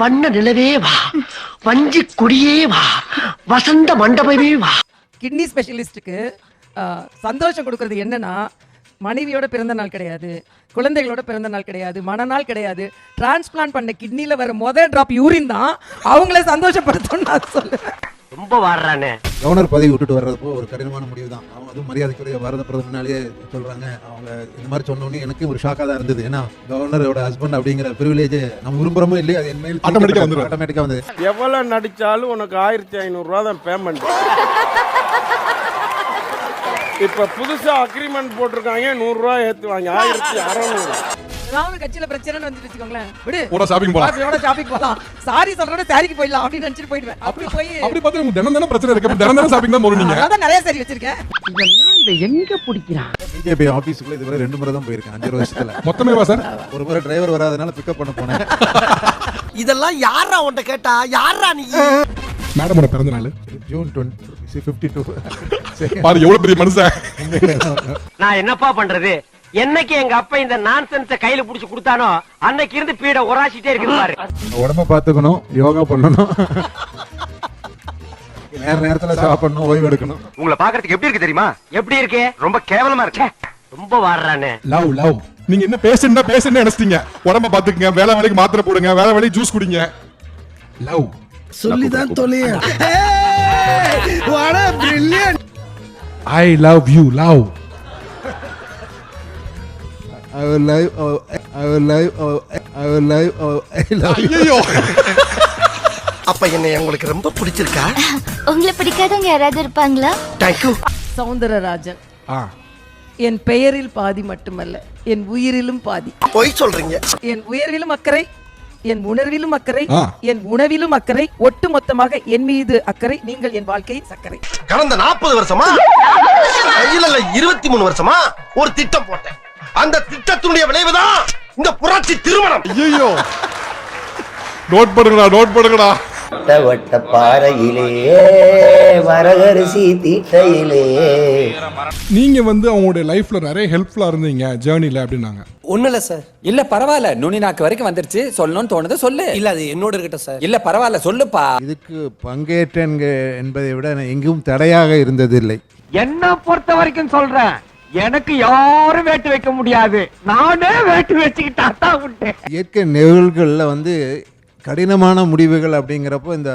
வண்ண நிலவே வா. வஞ்சி கொடியே வா. வசந்த மண்டபமே வா. கிட்னி ஸ்பெஷலிஸ்ட்டுக்கு சந்தோஷம் கொடுக்கறது என்னன்னா மனைவியோட பிறந்த நாள் கிடையாது குழந்தைகளோட பிறந்த நாள் கிடையாது மனநாள் கிடையாது. டிரான்ஸ்பிளான்ட் பண்ண கிட்னியில் வர முதல் ட்ராப் யூரின் தான். அவங்கள சந்தோஷப்படுத்தணும்னு நான் சொல்லுவேன். ரொம்ப வாடுறானே. கவர்னர் பதவி விட்டுட்டு வர்றப்போ ஒரு கடினமான முடிவு தான் அவங்க அதுவும் மரியாதைக்குரிய பாரத பிரதமர் முன்னாலேயே சொல்றாங்க. அவங்க இந்த மாதிரி சொன்னோன்னே எனக்கு ஒரு ஷாக்காக தான் இருந்தது. ஏன்னா கவர்னரோட ஹஸ்பண்ட் அப்படிங்கிற ப்ரிவிலேஜ் நம்ம விரும்புறோமோ இல்லையோ அது என் Automatic ஆ வந்துரும். ஆட்டோமேட்டிக்காக வந்து எவ்வளவு நடிச்சாலும் உனக்கு ஆயிரத்தி ஐநூறுரூவா தான் பேமெண்ட் இப்ப புதுசா அக்ரிமெண்ட் போட்டிருக்காங்க நூறுரூவா ஏத்துவாங்க. ஆயிரத்தி அறநூறு. ஏதாவது கட்சியில பிரச்சனைன்னு வந்து வச்சுக்கோங்களேன். விடு. போடா ஷாப்பிங் போலாம். அப்படியோட ஷாப்பிங் போலாம். சாரி சொல்றோட சாரிக்கு போயிடலாம் அப்படின்னு நினைச்சிட்டு போயிடுவேன். அப்படி போய் அப்படி பார்த்தா தினம் தினம் பிரச்சனை இருக்கு. தினம் தினம் ஷாப்பிங் தான் போறீங்க அதான் நிறைய சாரி வச்சிருக்கேன். இதெல்லாம் இதை எங்க பிடிக்கிறான்? பிஜேபி ஆஃபீஸுக்குள்ள இதுவரை ரெண்டு முறை தான் போயிருக்கேன். அஞ்சு வருஷத்துல. மொத்தமே வா சார். ஒரு முறை டிரைவர் வராதனால பிக்கப் பண்ண போனேன். இதெல்லாம் யாரா உன்ட்ட கேட்டா? யாரா நீ? மேடமோட பிறந்த நாள்? ஜூன் டுவெண்ட்டி ஃபிஃப்டி டூ பாரு எவ்வளவு பெரிய மனுஷன். நான் என்னப்பா பண்றது? என்னைக்கு எங்க அப்பா இந்த நான்சென்ஸ கையில புடிச்சு கொடுத்தானோ அன்னைக்கு இருந்து பீட உராசிட்டே இருக்குது பாரு. உடம்ப பார்த்துக்கணும் யோகா பண்ணணும். நேர நேரத்துல சாப்பிடணும் ஓய்வு எடுக்கணும். உங்களை பாக்குறதுக்கு எப்படி இருக்கு தெரியுமா? எப்படி இருக்கு? ரொம்ப கேவலமா இருக்கு. ரொம்ப வாடுறானே லவ் லவ். நீங்க என்ன பேசுனா பேசுன்னு நினைச்சிட்டீங்க. உடம்ப பாத்துக்கங்க வேலை வேலைக்கு மாத்திரை போடுங்க வேலை வேலைக்கு ஜூஸ் குடிங்க. லவ். சொல்லிதான் தொலைய. I love you love. I will live, oh, I will live, oh, I will live, oh, I love you. ஐயோ அப்ப என்னை உங்களுக்கு ரொம்ப பிடிச்சிருக்கா? உங்களை பிடிக்காதவங்க யாராவது இருப்பாங்களா? தேங்க்யூ சௌந்தரராஜன் ஆ. என் பெயரில் பாதி மட்டுமல்ல என் உயிரிலும் பாதி. பொய் சொல்றீங்க. என் உயர்விலும் அக்கறை என் உணர்விலும் அக்கறை. என் உணவிலும் அக்கறை ஒட்டு மொத்தமாக என் மீது அக்கறை நீங்கள் என் வாழ்க்கை சக்கரை. கடந்த நாற்பது வருஷமா? இல்ல இல்ல இருபத்தி மூணு வருஷமா? ஒரு திட்டம் போட்டேன். அந்த திட்டத்தினுடைய விளைவுதான் இந்த புரட்சி திருமணம். ஐயோ நோட் பண்ணுங்கடா நோட் பண்ணுங்கடா. வட்ட வட்ட பாறையிலே வரகரிசி தீட்டையிலே. நீங்க வந்து அவங்களுடைய லைஃப்ல நிறைய ஹெல்ப்ஃபுல்லா இருந்தீங்க ஜேர்னில அப்படின்னாங்க. ஒண்ணு இல்ல சார் இல்ல பரவாயில்ல நுனி நாக்கு வரைக்கும் வந்துருச்சு. சொல்லணும்னு தோணுது சொல்லு. இல்ல அது என்னோட இருக்கட்டும் சார் இல்ல பரவாயில்ல சொல்லுப்பா. இதுக்கு பங்கேற்றேன் என்பதை விட நான் எங்கும் தடையாக இருந்ததில்லை. என்ன பொறுத்த வரைக்கும் சொல்றேன்? எனக்கு யாரும் வேட்டு வைக்க முடியாது. நானே வேட்டு வச்சுக்கிட்டா தான் உண்டு. இயற்கை நிகழ்வுகளில் வந்து கடினமான முடிவுகள் அப்படிங்கிறப்போ இந்த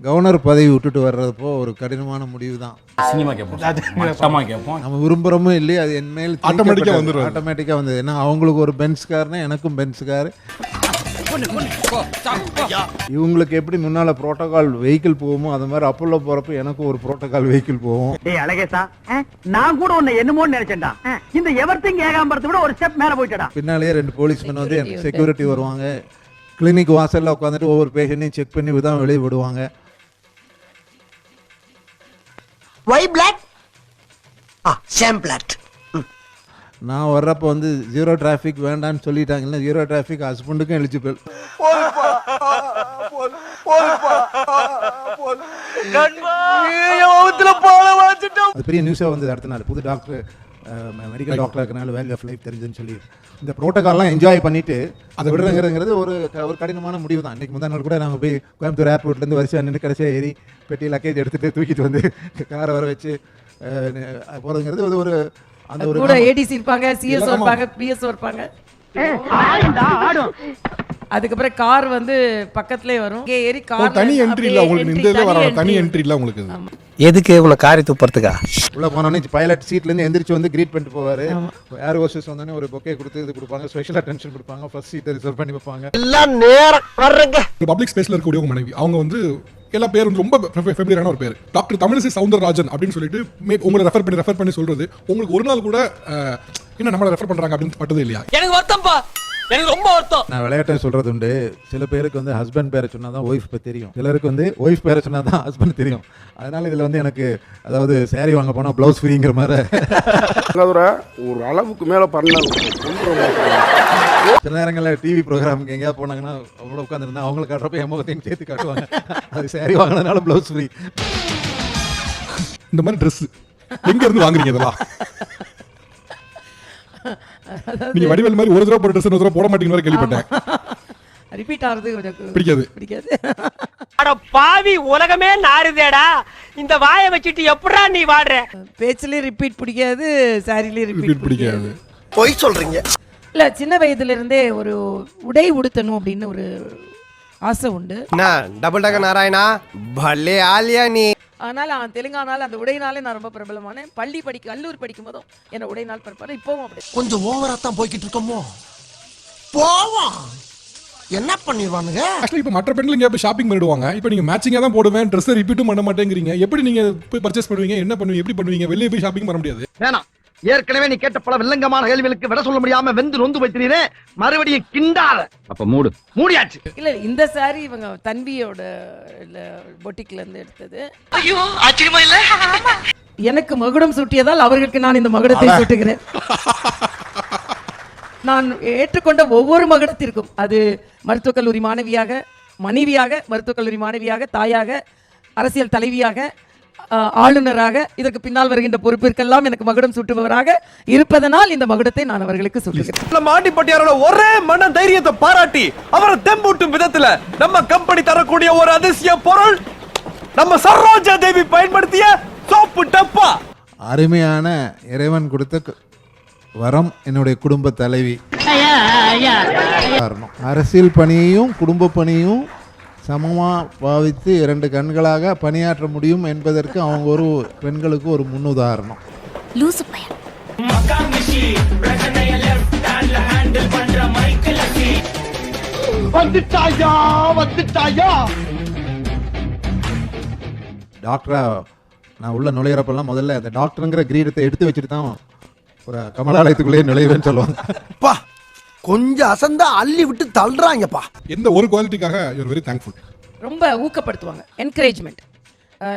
கவர்னர் பதவி விட்டுட்டு வர்றப்போ ஒரு கடினமான முடிவு தான் சினிமா கேட்போம் கேட்போம் நம்ம விரும்புகிறோமோ இல்லையோ அது என் மேல் Automatic ஆ வந்துரும். அது. ஆட்டோமேட்டிக்காக வந்தது. ஏன்னா அவங்களுக்கு ஒரு பென்ஸ் கார்னா எனக்கும் பென்ஸ் கார் இவங்களுக்கு எப்படி முன்னால புரோட்டோகால் வெஹிக்கிள் போகுமோ அது மாதிரி அப்போல்லோ போறப்ப எனக்கும் ஒரு புரோட்டோகால் வெஹிக்கிள் போகும். டேய் அழகேசா நான் கூட உன்னை என்னமோன்னு நினைச்சேன்டா. இந்த எவர்த்திங் ஏகாம்பரத்தை விட ஒரு ஸ்டெப் மேல போயிட்டடா. பின்னாலேயே ரெண்டு போலீஸ்மேன் வந்து செக்யூரிட்டி வருவாங்க. கிளினிக் வாசல்ல உட்காந்துட்டு ஒவ்வொரு பேஷண்ட்டையும் செக் பண்ணி தான் வெளியே விடுவாங்க ஒய் பிளாக் ஆ சேம் பிளாக் நான் வர்றப்போ வந்து ஜீரோ டிராஃபிக் வேண்டான்னு சொல்லிட்டாங்கல்ல ஜீரோ டிராஃபிக் ஹஸ்பண்டுக்கும் எலிஜிபிள் அது பெரிய நியூஸாக வந்தது அடுத்த நாள். புது டாக்டர் மெடிக்கல் டாக்டர் இருக்கனால வேல்யூ ஆஃப் லைஃப் தெரிஞ்சுன்னு சொல்லி. இந்த ப்ரோட்டோகால்லாம் என்ஜாய் பண்ணிட்டு அதை விடுறங்கிறதுங்கிறது ஒரு க- ஒரு கடினமான முடிவு தான். இன்னைக்கு முந்தா நாள் கூட நாங்கள் போய் கோயம்புத்தூர் ஏர்போர்ட்லேருந்து வரிசையாக நின்று கடைசியாக ஏறி பெட்டி லக்கேஜ் எடுத்துட்டு தூக்கிட்டு வந்து காரை வர வச்சு அது ஒரு அந்த ஒரு கூட ஏடிசி இருப்பாங்க சிஎஸ் இருப்பாங்க பிஎஸ் இருப்பாங்க. அதுக்கப்புறம் கார் வந்து பக்கத்துலயே வரும். இங்கே ஏறி கார் தனி என்ட்ரி இல்ல உங்களுக்கு? இந்த இதுல வர தனி என்ட்ரி இல்ல உங்களுக்கு இது. எதுக்கு உங்களை காரி துப்புறதுக்கா? உள்ள போனோடனே பைலட் சீட்லேருந்து எந்திரிச்சு வந்து கிரீட் பண்ணிட்டு போவார். ஏர் ஹோஸ்டஸ் வந்தோடனே ஒரு பொக்கே கொடுத்து இது கொடுப்பாங்க. ஸ்பெஷல் அட்டென்ஷன் கொடுப்பாங்க. ஃபர்ஸ்ட் சீட்டை ரிசர்வ் பண்ணி வைப்பாங்க. எல்லாம் நேரம் வர்றங்க. பப்ளிக் ஸ்பேஸ்ல இருக்கக்கூடிய உங்க மனைவி. அவங்க வந்து எல்லா பேர் வந்து ரொம்ப ஃபெமிலியரான ஒரு பேர். டாக்டர் தமிழிசை சவுந்தரராஜன் அப்படின்னு சொல்லிட்டு உங்களை ரெஃபர் பண்ணி ரெஃபர் பண்ணி சொல்றது உங்களுக்கு ஒரு நாள் கூட என்ன நம்மளை ரெஃபர் பண்றாங்க அப்படின்னு பட்டது இல்லையா? எனக்கு வருத்தம்ப்பா எனக்கு ரொம்ப வருத்தம். நான் விளையாட்டை சொல்றது உண்டு. சில பேருக்கு வந்து ஹஸ்பண்ட் பேரை சொன்னா தான் ஒய்ஃப் தெரியும். சிலருக்கு வந்து ஒய்ஃப் பேரை சொன்னா தான் ஹஸ்பண்ட் தெரியும். அதனால இதுல வந்து எனக்கு அதாவது saree வாங்க போனா ப்ளவுஸ் ஃப்ரீங்கிற மாதிரி. ஒரு அளவுக்கு மேல பண்ணாங்க சில நேரங்களில் டிவி ப்ரோக்ராமுக்கு எங்கேயாவது போனாங்கன்னா அவ்வளோ உட்காந்துருந்தா அவங்களுக்கு காட்டுறப்ப என் முகத்தையும் சேர்த்து காட்டுவாங்க. அது saree வாங்கினதுனால ப்ளவுஸ் ஃப்ரீ இந்த மாதிரி Dress எங்க இருந்து வாங்குறீங்க இதெல்லாம்? நீங்க வடிவேல் மாதிரி ஒரு தடவை போட்ட ட்ரெஸ் ஒரு தடவை போட மாட்டீங்கன்னு கேள்விப்பட்டேன். ரிப்பீட் ஆகுறது எனக்கு பிடிக்காது. பிடிக்காது. அட பாவி உலகமே நாறுதேடா. இந்த வாயை வச்சுட்டு எப்படா நீ வாடுற? பேச்சுலயும் ரிப்பீட் பிடிக்காது சாரிலயும் ரிப்பீட் ரிப்பீட் பிடிக்காது. பொய் சொல்றீங்க. இல்ல சின்ன வயதுல இருந்தே ஒரு உடை உடுத்தணும் அப்படின்னு ஒரு ஆசை உண்டு. டபுள் டக்க நாராயணா? பல்லே ஆலியா நீ. அதனால அவன் தெலுங்கானால அந்த உடையினாலே நான் ரொம்ப பிரபலமானேன். பள்ளி படிக்க கல்லூரி படிக்கும் போதும் என்ன உடையினால் பிறப்பாரு. இப்பவும் அப்படி. கொஞ்சம் ஓவரா தான் போய்கிட்டு இருக்கோமோ? போவோம். என்ன பண்ணிடுவானுங்க? ஆக்சுவலி இப்போ மற்ற பெண்கள் இங்கே போய் ஷாப்பிங் பண்ணிடுவாங்க. இப்போ நீங்கள் மேட்சிங்காக தான் போடுவேன் ட்ரெஸ்ஸை ரிப்பீட்டும் பண்ண மாட்டேங்கிறீங்க. எப்படி நீங்கள் போய் பர்ச்சேஸ் பண்ணுவீங்க என்ன பண்ணுவீங்க எப்படி பண்ணுவீங்க? வெளியே போய் ஷாப்பிங் பண்ண முடியாது. வேணாம். ஏற்கனவே நீ கேட்ட பல வில்லங்கமான கேள்விகளுக்கு விட சொல்ல முடியாம வெந்து நொந்து வைத்தினீரே மறுபடியும் கிண்டாத. அப்ப மூடு. மூடியாச்சு. இல்ல இந்த சாரி இவங்க தன்வியோட பொட்டிக்ல இருந்து எடுத்தது. ஐயோ ஆச்சரியமா இல்ல? எனக்கு மகுடம் சூட்டியதால் அவர்களுக்கு நான் இந்த மகுடத்தை சூட்டுகிறேன். நான் ஏற்றுக்கொண்ட ஒவ்வொரு மகுடத்திற்கும் அது மருத்துவக் கல்லூரி மாணவியாக மனைவியாக மருத்துவக் கல்லூரி மாணவியாக தாயாக அரசியல் தலைவியாக ஆளுநராக இதற்கு பின்னால் வருகின்ற பொறுப்பிற்கெல்லாம் எனக்கு மகுடம் சூட்டுபவராக இருப்பதனால் இந்த மகுடத்தை நான் அவர்களுக்கு சூட்டுகிறேன் மாட்டிப்பட்டியாரோட ஒரே மன தைரியத்தை பாராட்டி அவரை தெம்பூட்டும் விதத்துல நம்ம கம்பெனி தரக்கூடிய ஒரு அதிசய பொருள் நம்ம சரோஜா தேவி பயன்படுத்திய சோப்பு டப்பா. அருமையான இறைவன் கொடுத்த வரம் என்னுடைய குடும்ப தலைவி. அரசியல் பணியையும் குடும்ப பணியும் சமமா பாவித்து இரண்டு கண்களாக பணியாற்ற முடியும் என்பதற்கு அவங்க ஒரு பெண்களுக்கு ஒரு முன்னுதாரணம். வந்துட்டாயா வந்துட்டாயா? டாக்டரா நான் உள்ள நுழையிறப்பெல்லாம் முதல்ல அந்த டாக்டருங்கிற கிரீடத்தை எடுத்து வச்சுட்டு தான் ஒரு கமலாலயத்துக்குள்ளேயே நுழைவேன்னு சொல்லுவாங்க. பா! கொஞ்சம் அசந்தா அள்ளி விட்டு தள்ளுறாங்கப்பா. எந்த ஒரு குவாலிட்டிக்காக யூர் வெரி தேங்க்ஃபுல் ரொம்ப ஊக்கப்படுத்துவாங்க என்கரேஜ்மெண்ட்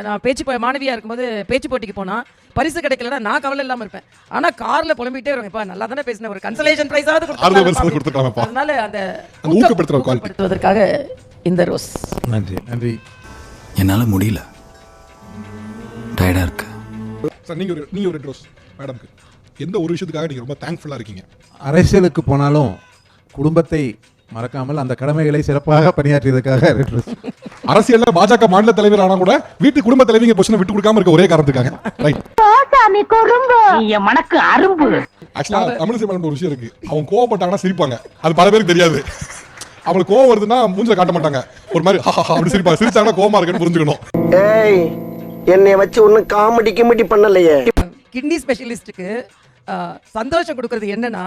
நான் பேச்சு போ- மாணவியா இருக்கும்போது பேச்சு போட்டிக்கு போனா பரிசு கிடைக்கலன்னா நான் கவலை இல்லாம இருப்பேன். ஆனா கார்ல புலம்பிட்டே வருவேன்ப்பா நல்லா தானே பேசின ஒரு கன்சலேஷன் பிரைஸாவது கொடுத்துட்டாங்கப்பா. அதனால அந்த. ஊக்கப்படுத்துவதற்காக இந்த ரோஸ் நன்றி நன்றி. என்னால முடியல. டயர்டா இருக்கு. சார் நீங்கள் ஒரு நீங்கள் ஒரு ரோஸ் மேடம்க்கு எந்த ஒரு விஷயத்துக்காக நீங்கள் ரொம்ப தேங்க்ஃபுல்லாக இருக்கீங்க? அரசியலுக்கு போனாலும் குடும்பத்தை மறக்காமல் அந்த கடமைகளை சிறப்பாக ரோஸ். அரசியல்ல பாஜக மாநில தலைவர் ஆனா கூட வீட்டு குடும்ப தலைவிங்க பொசிஷனை விட்டு கொடுக்காம இருக்க ஒரே காரணத்துக்காக. ரைட் மனக்கு அரும்பு. ஆக்சுவலா தமிழிசை மேடம் ஒரு விஷயம் இருக்கு. அவங்க கோவப்பட்டாங்கன்னா சிரிப்பாங்க. அது பல பேருக்கு தெரியாது. அவங்களுக்கு கோவம் வருதுன்னா மூஞ்சில காட்ட மாட்டாங்க. ஒரு மாதிரி அப்படி சிரிப்பாங்க. சிரிச்சாங்கன்னா கோவமா இருக்குன்னு புரிஞ்சுக்கணும். ஏய் என்னைய வச்சு ஒன்னும் காமெடி கிமெடி பண்ணலையே. கிட்னி ஸ்பெஷலிஸ்ட்டுக்கு சந்தோஷம் கொடுக்கறது என்னன்னா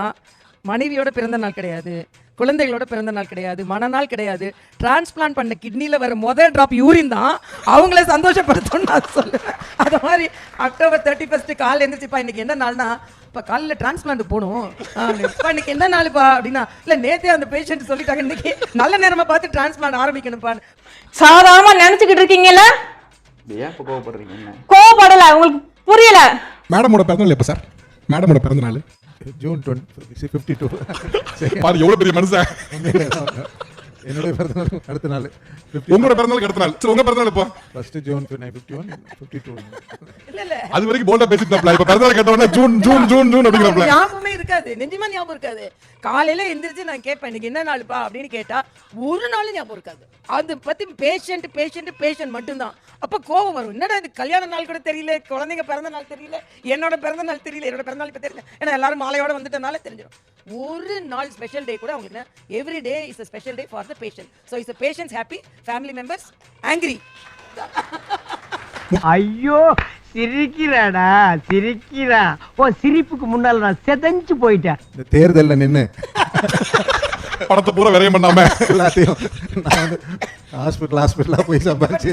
மனைவியோட பிறந்த நாள் கிடையாது குழந்தைகளோட பிறந்த நாள் கிடையாது மனநாள் கிடையாது. டிரான்ஸ்பிளான்ட் பண்ண கிட்னியில் வர முதல் ட்ராப் யூரின் தான் அவங்கள சந்தோஷப்படுத்தணும்னு நான் சொல்லுவேன். அது மாதிரி அக்டோபர் தேர்ட்டி ஃபஸ்ட்டு காலைல எழுந்திரிச்சுப்பா இன்னைக்கு என்ன நாள்னா இப்போ காலையில் டிரான்ஸ்பிளான்ட் போகணும். இப்போ இன்னைக்கு என்ன நாளுப்பா? அப்படின்னா இல்லை நேத்தே அந்த பேஷண்ட் சொல்லிட்டாங்க இன்னைக்கு நல்ல நேரமா பார்த்து டிரான்ஸ்பிளான்ட் ஆரம்பிக்கணும்ப்பா. சாதாரணமா நினைச்சுக்கிட்டு இருக்கீங்கல்ல? கோவப்படல உங்களுக்கு புரியல. மேடமோட பிறந்தநாள் எப்போ சார். மேடமோட பிறந்த நாள் ஜூன் டுவெண்ட்டி ஃபிஃப்டி டூ பாரு எவ்வளவு பெரிய மனுஷன். என்னுடைய பிறந்தநாள் அடுத்த நாள். உங்களோட பிறந்தநாளுக்கு அடுத்த நாள். சரி உங்க பிறந்தநாள் இப்போ first June fifty one fifty two அது வரைக்கும் போல்டா பேசிட்டு இப்ப பிறந்தநாள் கேட்ட உடனே ஜூன் ஜூன் ஜூன் ஜூன் அப்படிங்கிறப்பல ஞாபகமே இருக்காது. நெஞ்சமா ஞாபகம் இருக்காது. காலையில எந்திரிச்சு நான் கேட்பேன் இன்னைக்கு என்ன நாளுப்பா அப்படின்னு கேட்டா ஒரு நாள் ஞாபகம் இருக்காது. அது பத்தி பேஷண்ட் பேஷண்ட் பேஷண்ட் மட்டும்தான். அப்ப கோவம் வரும். என்னடா இது கல்யாண நாள் கூட தெரியல குழந்தைங்க பிறந்த நாள் தெரியல என்னோட பிறந்த நாள் தெரியல என்னோட பிறந்த நாள் இப்ப தெரியல. ஏன்னா எல்லாரும் மாலையோட வந்துட்டனால தெரிஞ்சிடும் ஒரு நாள் ஸ்பெஷல் டே கூட அவங்களுக்கு every day is a special day for the patient so is patience happy family members angry ஐயோ சிரிக்கிறாடா சிரிக்கிறா. ஓ சிரிப்புக்கு முன்னால நான் செதஞ்சு போயிட்டேன். இந்த தேர்தலில் நின்று படத்தை பூரா விரயம் பண்ணாம. எல்லாத்தையும் நான் வந்து ஹாஸ்பிட்டல் ஹாஸ்பிட்டலாக போய் சம்பாதிச்சு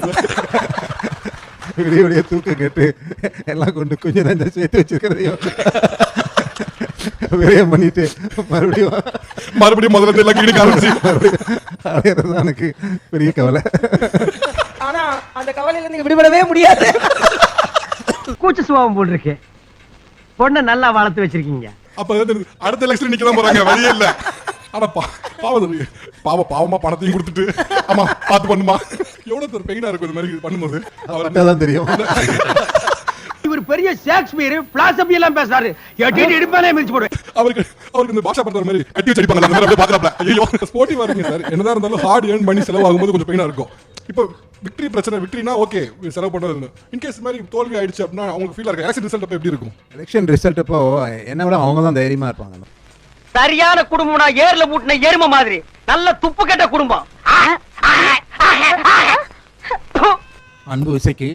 விடிய விடிய தூக்கம் கேட்டு எல்லாம் கொண்டு கொஞ்சம் நஞ்சம் சேர்த்து வச்சிருக்கிறதையும். விரயம் பண்ணிட்டு மறுபடியும் மறுபடியும் முதல்ல எல்லாம் அடையிறது தான் எனக்கு பெரிய கவலை. ஆனா அந்த கவலையில இருந்து விடுபடவே முடியாது. கூச்ச சுபாவம் போல் இருக்கு பொண்ணை நல்லா வளர்த்து வச்சிருக்கீங்க. அப்ப அடுத்த எலெக்ஷன் நிக்க தான் போறாங்க வழியே இல்ல. ஆனா பா பாவம். பாவ பாவமா பணத்தையும் கொடுத்துட்டு ஆமா பாத்து பண்ணுமா. எவ்வளவு பெயினா இருக்கும் இந்த மாதிரி பண்ணும்போது. அவர் தான் தெரியும் பெரிய ஷேக்ஸ்பியர் பிலாசபி எல்லாம் பேசுறாரு. எட்டிட்டு இடுப்பாலே மிதிச்சு போடுவேன். அவருக்கு அவருக்கு இந்த பாஷா பண்ற மாதிரி கட்டி வச்சு அடிப்பாங்க அந்த பாக்குறாப்ல ஐயோ ஸ்போர்ட்டிவ் வருங்க சார். என்னதான் இருந்தாலும் ஹார்ட் ஏர்ன் பண்ணி செலவாகும்போது கொஞ்சம் பெயினா இருக்கும். இப்போ விக்டரி பிரச்சனை விக்டரினா ஓகே செலவு பண்றது இன்கேஸ் மாதிரி தோல்வி ஆயிடுச்சு அப்படின்னா அவங்களுக்கு ஃபீல் இருக்கு எலெக்ஷன் ரிசல்ட் அப்போ எப்படி இருக்கும்? எலெக்ஷன் ரிசல்ட் அப்போ என்னை விட அவங்க தான் தைரியமா இருப்பாங்க. சரியான குடும்பம்னா ஏர்ல மூட்டின எரும மாதிரி. நல்ல துப்பு கெட்ட குடும்பம். அன்பு இசைக்கு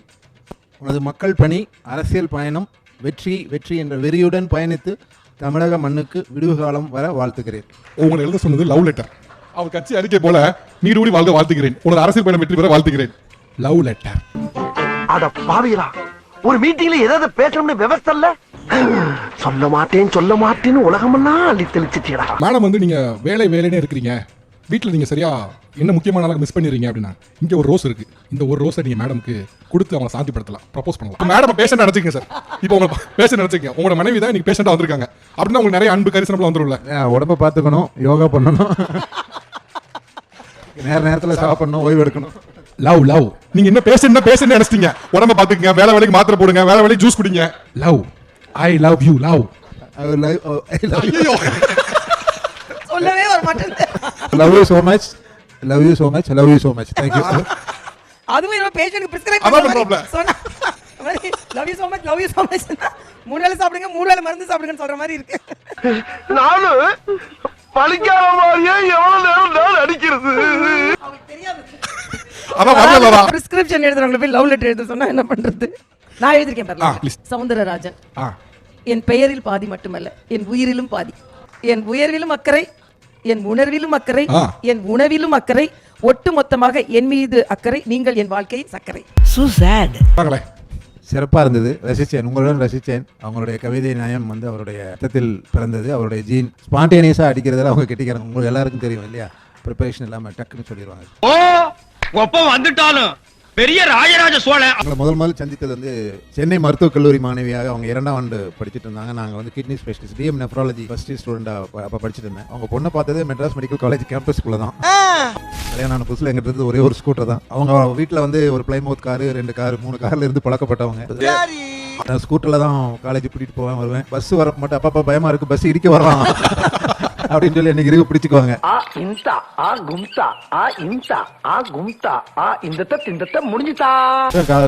உனது மக்கள் பணி அரசியல் பயணம் வெற்றி வெற்றி என்ற வெறியுடன் பயணித்து தமிழக மண்ணுக்கு விடுவு காலம் வர வாழ்த்துகிறேன். உங்களை எழுத சொன்னது லவ் லெட்டர் அவர் கட்சி அறிக்கை போல நீடூடி வாழ்க வாழ்த்துகிறேன். உனது அரசியல் பயணம் வெற்றி பெற வாழ்த்துகிறேன். லவ் லெட்டர் அட பாவிகளா ஒரு மீட்டிங்ல ஏதாவது பேசணும்னு விவஸ்தை இல்ல? சொல்ல மாட்டேன் சொல்ல மாட்டேன்னு உலகமெல்லாம் அள்ளி தெளிச்சிட்டீடா மேடம் வந்து நீங்க வேலை வேலைனே இருக்கிறீங்க. வீட்டில் நீங்க சரியா என்ன முக்கியமான நாளாக மிஸ் பண்ணிடுறீங்க அப்படின்னா இங்க ஒரு ரோஸ் இருக்கு. இந்த ஒரு ரோஸை நீங்க மேடம்க்கு கொடுத்து அவங்க சாந்திப்படுத்தலாம். ப்ரப்போஸ் பண்ணலாம். மேடம் பேஷண்ட் நினைச்சிங்க சார் இப்போ உங்க பேஷண்ட் நினைச்சிங்க உங்களோட மனைவி தான் இன்னைக்கு பேஷண்டா வந்திருக்காங்க. அப்படின்னா உங்களுக்கு நிறைய அன்பு கரிசனம்லாம் வந்துரும்ல. அஹ் உடம்ப பார்த்துக்கணும் யோகா பண்ணணும். நேர நேரத்தில் சாப்பிடணும் ஓய்வு எடுக்கணும். Love love. நீங்க என்ன பேஷண்ட் பேஷண்ட் நினைச்சிட்டீங்க. உடம்ப பாத்துக்கங்க வேலை வேலைக்கு மாத்திரை போடுங்க வேலை வேலைக்கு ஜூஸ் குடிங்க. Love. I love you love. I will love- oh, I அதுவும் பேஷண்ட்க்கு பிரிஸ்கிரைப் பண்ண சொன்னா love you so much love you so much. மூணு வேளை சாப்பிடுங்க மூணு வேளை மருந்து சாப்பிடுங்கன்னு சொல்ற மாதிரி இருக்கு. நானு பழிக்காத மாதிரியே எவ்வளவு நேரம் நான் அடிக்கிறது? அதான் வரலடா பிரிஸ்கிரிப்ஷன் எழுதுறவங்களை போய் லவ் லெட்டர் எழுத சொன்னா என்ன பண்றது? நான் எழுதிருக்கேன். சவுந்தரராஜன். ஆ. என் பெயரில் பாதி மட்டுமல்ல என் உயிரிலும் பாதி. என் உயர்விலும் அக்கறை என் உணர்விலும் அக்கறை. என் உணவிலும் அக்கறை ஒட்டு மொத்தமாக என் மீது அக்கறை நீங்கள் என் வாழ்க்கையின் சக்கரை வாங்களே சிறப்பாக இருந்தது. ரசித்தேன். உங்களுடன் ரசித்தேன். அவங்களுடைய கவிதை நயம் வந்து அவருடைய ரத்தத்தில் பிறந்தது. அவருடைய ஜீன் ஸ்பான்டேனியஸாக அடிக்கிறதுல அவங்க கெட்டிக்கிறாங்க. உங்களுக்கு எல்லாருக்கும் தெரியும் இல்லையா? ப்ரிப்பரேஷன் இல்லாமல் டக்குன்னு சொல்லிடுவாங்க. ஓ ஒப்ப வந்துட்டாலும் பெரிய ராஜராஜ சோழன். அவங்களை முதல் முதல் சந்தித்தது வந்து சென்னை மருத்துவக் கல்லூரி மாணவியாக அவங்க இரண்டாம் ஆண்டு படிச்சுட்டு இருந்தாங்க. நாங்கள் வந்து kidney specialist DM nephrology first ஸ்டூடெண்டாக அப்போ படிச்சுட்டு இருந்தேன். அவங்க பொண்ணை பார்த்தது மெட்ராஸ் மெடிக்கல் காலேஜ் கேம்பஸ்க்குள்ள தான். கல்யாணம் ஆன புதுசில் எங்கிட்ட இருந்து ஒரே ஒரு ஸ்கூட்டர் தான். அவங்க வீட்டில் வந்து ஒரு பிளைமவுத் காரு ரெண்டு காரு மூணு கார்ல இருந்து பழக்கப்பட்டவங்க. நான் ஸ்கூட்டரில் தான் காலேஜ் கூட்டிகிட்டு போவேன் வருவேன். பஸ் வர மட்டும் அப்பப்போ பயமா இருக்கு பஸ் இடிக்க வர்றான். அப்படின்னு சொல்லி என்னைக்கு இருக்க பிடிச்சிக்குவாங்க. ஆ இந்தா ஆ கும்தா ஆ இந்தா ஆ கும்தா ஆ இந்த திண்டத்தை முடிஞ்சுதா.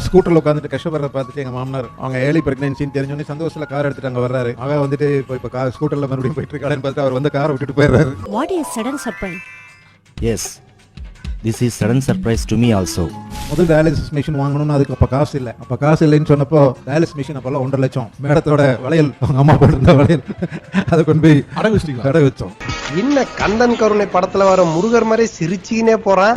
ஸ்கூட்டர்ல உட்காந்துட்டு கஷ்டப்படுறத பார்த்துட்டு எங்க மாமனார் அவங்க ஏழை பிரெக்னன்சின்னு தெரிஞ்சோடனே சந்தோஷத்துல கார் எடுத்துட்டு அங்க வர்றாரு. அவன் வந்துட்டு இப்போ இப்போ கார் ஸ்கூட்டர்ல மறுபடியும் போயிட்டு இருக்காருன்னு பார்த்து அவர் வந்து காரை விட்டுட்டு போயிடுறாரு. What is sudden surprise yes this is sudden surprise to me also முதல் டயாலிசிஸ் மிஷின் வாங்கணும்னு அதுக்கு அப்ப காசு இல்லை. அப்ப காசு இல்லைன்னு சொன்னப்போ டயாலிசிஸ் மிஷின் அப்பெல்லாம் ஒன்றரை லட்சம். மேடத்தோட வளையல் அவங்க அம்மா போட்டிருந்த வளையல். அதை கொண்டு போய் அடகு வச்சிட்டீங்களா? கடை வச்சோம். என்ன கந்தன் கருணை படத்துல வர முருகர் மாதிரி சிரிச்சுக்கினே போறான்